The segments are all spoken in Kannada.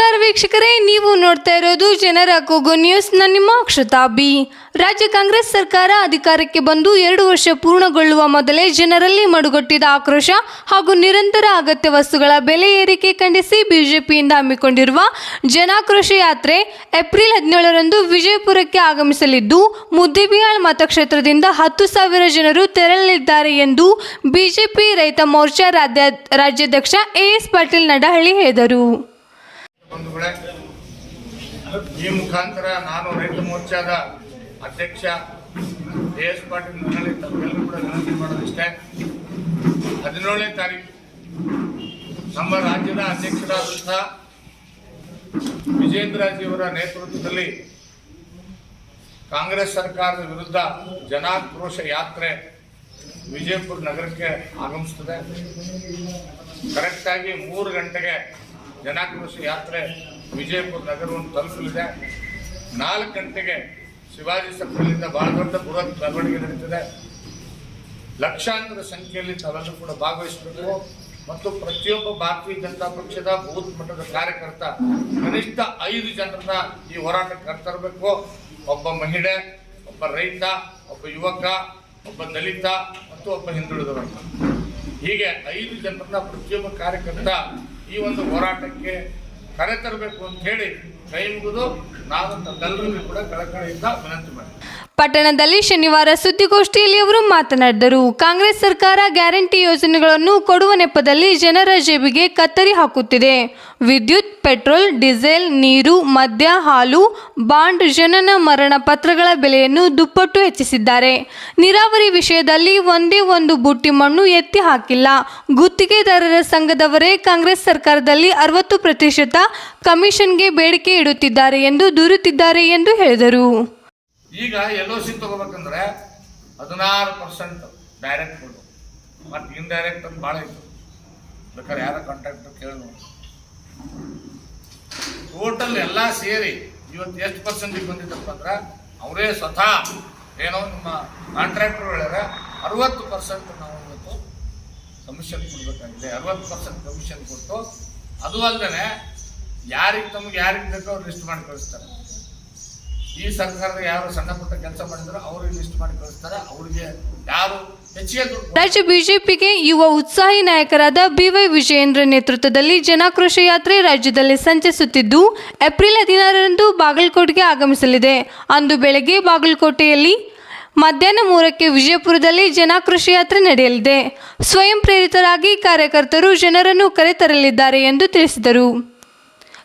ನಮಸ್ಕಾರ ವೀಕ್ಷಕರೇ, ನೀವು ನೋಡ್ತಾ ಇರೋದು ಜನರ ಕೂಗು ನ್ಯೂಸ್. ನಾನು ನಿಮ್ಮ ಕ್ಷತಾಬಿ. ರಾಜ್ಯ ಕಾಂಗ್ರೆಸ್ ಸರ್ಕಾರ ಅಧಿಕಾರಕ್ಕೆ ಬಂದು ಎರಡು ವರ್ಷ ಪೂರ್ಣಗೊಳ್ಳುವ ಮೊದಲೇ ಜನರಲ್ಲಿ ಮಡುಗಟ್ಟಿದ ಆಕ್ರೋಶ ಹಾಗೂ ನಿರಂತರ ಅಗತ್ಯ ವಸ್ತುಗಳ ಬೆಲೆ ಏರಿಕೆ ಖಂಡಿಸಿ ಬಿಜೆಪಿಯಿಂದ ಹಮ್ಮಿಕೊಂಡಿರುವ ಜನಾಕ್ರೋಶ ಯಾತ್ರೆ ಏಪ್ರಿಲ್ ಹದಿನೇಳರಂದು ವಿಜಯಪುರಕ್ಕೆ ಆಗಮಿಸಲಿದ್ದು, ಮುದ್ದೇಬಿಹಾಳ್ ಮತಕ್ಷೇತ್ರದಿಂದ ಹತ್ತು ಸಾವಿರ ಜನರು ತೆರಳಲಿದ್ದಾರೆ ಎಂದು ಬಿಜೆಪಿ ರೈತ ಮೋರ್ಚಾ ರಾಜ್ಯಾಧ್ಯಕ್ಷ ರಾಜ್ಯಾಧ್ಯಕ್ಷ ಎಎಸ್ ಪಾಟೀಲ್ ನಡಹಳ್ಳಿ ಹೇಳಿದರು. ಬಂಧುಗಳೇ, ಈ ಮುಖಾಂತರ ನಾನು ರೈತ ಮೋರ್ಚಾದ ಅಧ್ಯಕ್ಷ ಎ ಎಸ್ ಪಾಟೀಲ್ ನನ್ನಲ್ಲಿ ತಮ್ಮೆಲ್ಲರೂ ಕೂಡ ವಿನಂತಿ ಮಾಡೋದಿಷ್ಟೇ. ಹದಿನೇಳನೇ ತಾರೀಕು, ನಮ್ಮ ರಾಜ್ಯದ ಅಧ್ಯಕ್ಷರಾದಂಥ ವಿಜೇಂದ್ರಜಿಯವರ ನೇತೃತ್ವದಲ್ಲಿ ಕಾಂಗ್ರೆಸ್ ಸರ್ಕಾರದ ವಿರುದ್ಧ ಜನಾಕ್ರೋಶ ಯಾತ್ರೆ ವಿಜಯಪುರ ನಗರಕ್ಕೆ ಆಗಮಿಸ್ತದೆ ಕರೆಕ್ಟಾಗಿ ಮೂರು ಗಂಟೆಗೆ ಜನಾಕ್ರೋಶ ಯಾತ್ರೆ ವಿಜಯಪುರ ನಗರವನ್ನು ತಲುಪಲಿದೆ. ನಾಲ್ಕು ಗಂಟೆಗೆ ಶಿವಾಜಿ ಸರ್ಕಲ್ನಿಂದ ಬಹಳ ದೊಡ್ಡ ಬೃಹತ್ ಮೆರವಣಿಗೆ ನಡೀತದೆ. ಲಕ್ಷಾಂತರ ಸಂಖ್ಯೆಯಲ್ಲಿ ತಾವೆಲ್ಲರೂ ಕೂಡ ಭಾಗವಹಿಸಬೇಕು. ಮತ್ತು ಪ್ರತಿಯೊಬ್ಬ ಭಾರತೀಯ ಜನತಾ ಪಕ್ಷದ ಬೂತ್ ಮಟ್ಟದ ಕಾರ್ಯಕರ್ತ ಕನಿಷ್ಠ ಐದು ಜನರನ್ನ ಈ ಹೋರಾಟಕ್ಕೆ ಕರ್ತರಬೇಕು. ಒಬ್ಬ ಮಹಿಳೆ, ಒಬ್ಬ ರೈತ, ಒಬ್ಬ ಯುವಕ, ಒಬ್ಬ ದಲಿತ ಮತ್ತು ಒಬ್ಬ ಹಿಂದುಳಿದವರನ್ನ. ಹೀಗೆ ಐದು ಜನರನ್ನ ಪ್ರತಿಯೊಬ್ಬ ಕಾರ್ಯಕರ್ತ ಈ ಒಂದು ಹೋರಾಟಕ್ಕೆ ಕರೆತರಬೇಕು ಅಂತ ಹೇಳಿ ಕೈ ಮುಗಿದು ನಾವು ಕೂಡ ಕಳಕಳಿಯಿಂದ ವಿನಂತಿ ಮಾಡ್ತೀವಿ. ಪಟ್ಟಣದಲ್ಲಿ ಶನಿವಾರ ಸುದ್ದಿಗೋಷ್ಠಿಯಲ್ಲಿ ಅವರು ಮಾತನಾಡಿದರು. ಕಾಂಗ್ರೆಸ್ ಸರ್ಕಾರ ಗ್ಯಾರಂಟಿ ಯೋಜನೆಗಳನ್ನು ಕೊಡುವ ನೆಪದಲ್ಲಿ ಜನರ ಜೇಬಿಗೆ ಕತ್ತರಿ ಹಾಕುತ್ತಿದೆ. ವಿದ್ಯುತ್, ಪೆಟ್ರೋಲ್, ಡೀಸೆಲ್, ನೀರು, ಮದ್ಯ, ಹಾಲು, ಬಾಂಡ್, ಜನನ ಮರಣ ಪತ್ರಗಳ ಬೆಲೆಯನ್ನು ದುಪ್ಪಟ್ಟು ಹೆಚ್ಚಿಸಿದ್ದಾರೆ. ನೀರಾವರಿ ವಿಷಯದಲ್ಲಿ ಒಂದೇ ಒಂದು ಬುಟ್ಟಿ ಮಣ್ಣು ಎತ್ತಿ ಹಾಕಿಲ್ಲ. ಗುತ್ತಿಗೆದಾರರ ಸಂಘದವರೇ ಕಾಂಗ್ರೆಸ್ ಸರ್ಕಾರದಲ್ಲಿ ಅರವತ್ತು ಪ್ರತಿಶತ ಕಮಿಷನ್ಗೆ ಬೇಡಿಕೆ ಇಡುತ್ತಿದ್ದಾರೆ ಎಂದು ದೂರುತ್ತಿದ್ದಾರೆ ಎಂದು ಹೇಳಿದರು. ಈಗ ಎಲ್ ಒ ಸಿ ತಗೋಬೇಕಂದ್ರೆ ಹದಿನಾರು ಪರ್ಸೆಂಟ್ ಡೈರೆಕ್ಟ್ ಕೊಡು ಮತ್ತು ಡೈರೆಕ್ಟ್ ಅಂತ ಭಾಳ ಇತ್ತು. ಬೇಕಾದ್ರೆ ಯಾರ ಕಾಂಟ್ರಾಕ್ಟ್ ಕೇಳಿ ನೋಡಿ. ಟೋಟಲ್ ಎಲ್ಲ ಸೇರಿ ಇವತ್ತು ಎಷ್ಟು ಪರ್ಸೆಂಟಿಗೆ ಬಂದಿದ್ದಪ್ಪ ಅಂದ್ರೆ ಅವರೇ ಸ್ವತಃ ಏನೋ ನಿಮ್ಮ ಕಾಂಟ್ರಾಕ್ಟರ್ ಹೇಳಿದ್ರೆ ಅರವತ್ತು ಪರ್ಸೆಂಟ್ ನಾವು ಇವತ್ತು ಕಮಿಷನ್ ಕೊಡಬೇಕಾಗಿದೆ. ಅರವತ್ತು ಪರ್ಸೆಂಟ್ ಕಮಿಷನ್ ಕೊಟ್ಟು, ಅದು ಅಲ್ಲದೆ ಯಾರಿಗೆ ತಮಗೆ ಯಾರಿಗೆ ಬೇಕೋ ಅವ್ರು ಲಿಸ್ಟ್ ಮಾಡಿ ಕಳಿಸ್ತಾರೆ. ಈ ಸರ್ಕಾರದ ಯಾರು ಸಣ್ಣ ಪುಟ್ಟ ಕೆಲಸ ಮಾಡಿದ್ರು ಅವರು ಲಿಸ್ಟ್ ಮಾಡಿ ಕಳಿಸ್ತಾರೆ. ಅವ್ರಿಗೆ ಯಾರು ರಾಜ್ಯ ಬಿಜೆಪಿಗೆ ಯುವ ಉತ್ಸಾಹಿ ನಾಯಕರಾದ ಬಿವೈ ವಿಜಯೇಂದ್ರ ನೇತೃತ್ವದಲ್ಲಿ ಜನಾಕ್ರೋಶ ಯಾತ್ರೆ ರಾಜ್ಯದಲ್ಲಿ ಸಂಚರಿಸುತ್ತಿದ್ದು ಏಪ್ರಿಲ್ ಹದಿನಾರರಂದು ಬಾಗಲಕೋಟೆಗೆ ಆಗಮಿಸಲಿದೆ. ಅಂದು ಬೆಳಗ್ಗೆ ಬಾಗಲಕೋಟೆಯಲ್ಲಿ ಮಧ್ಯಾಹ್ನ ಮೂರಕ್ಕೆ ವಿಜಯಪುರದಲ್ಲಿ ಜನಾಕ್ರೋಶ ಯಾತ್ರೆ ನಡೆಯಲಿದೆ. ಸ್ವಯಂ ಪ್ರೇರಿತರಾಗಿ ಕಾರ್ಯಕರ್ತರು ಜನರನ್ನು ಕರೆತರಲಿದ್ದಾರೆ ಎಂದು ತಿಳಿಸಿದರು.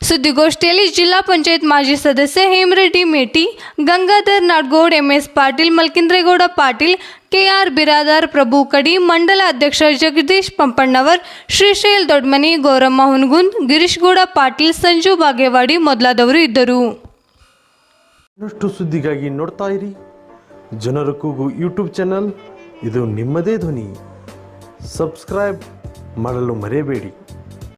ಸುದ್ದಿಗೋಷ್ಠಿಯಲ್ಲಿ ಜಿಲ್ಲಾ ಪಂಚಾಯತ್ ಮಾಜಿ ಸದಸ್ಯ Hemareddy Meti, Gangadhar Nadgod, M S Patil, Malkindregowda Patil, K R Biradar Prabhu Kadi, ಮಂಡಲ ಅಧ್ಯಕ್ಷ ಜಗದೀಶ್ ಪಂಪಣ್ಣವರ್, ಶ್ರೀಶೈಲ್ ದೊಡ್ಮನಿ, ಗೌರಮ್ಮ ಹುನಗುಂದ್, ಗಿರೀಶ್ಗೌಡ ಪಾಟೀಲ್, ಸಂಜು ಬಾಗೇವಾಡಿ ಮೊದಲಾದವರು ಇದ್ದರು. ಸುದ್ದಿಗಾಗಿ ನೋಡ್ತಾ ಇರಿ. ಜನರ ಕೂಗು ಯೂಟ್ಯೂಬ್ ಚಾನಲ್, ಇದು ನಿಮ್ಮದೇ ಧ್ವನಿ. ಸಬ್ಸ್ಕ್ರೈಬ್ ಮಾಡಲು ಮರೆಯಬೇಡಿ.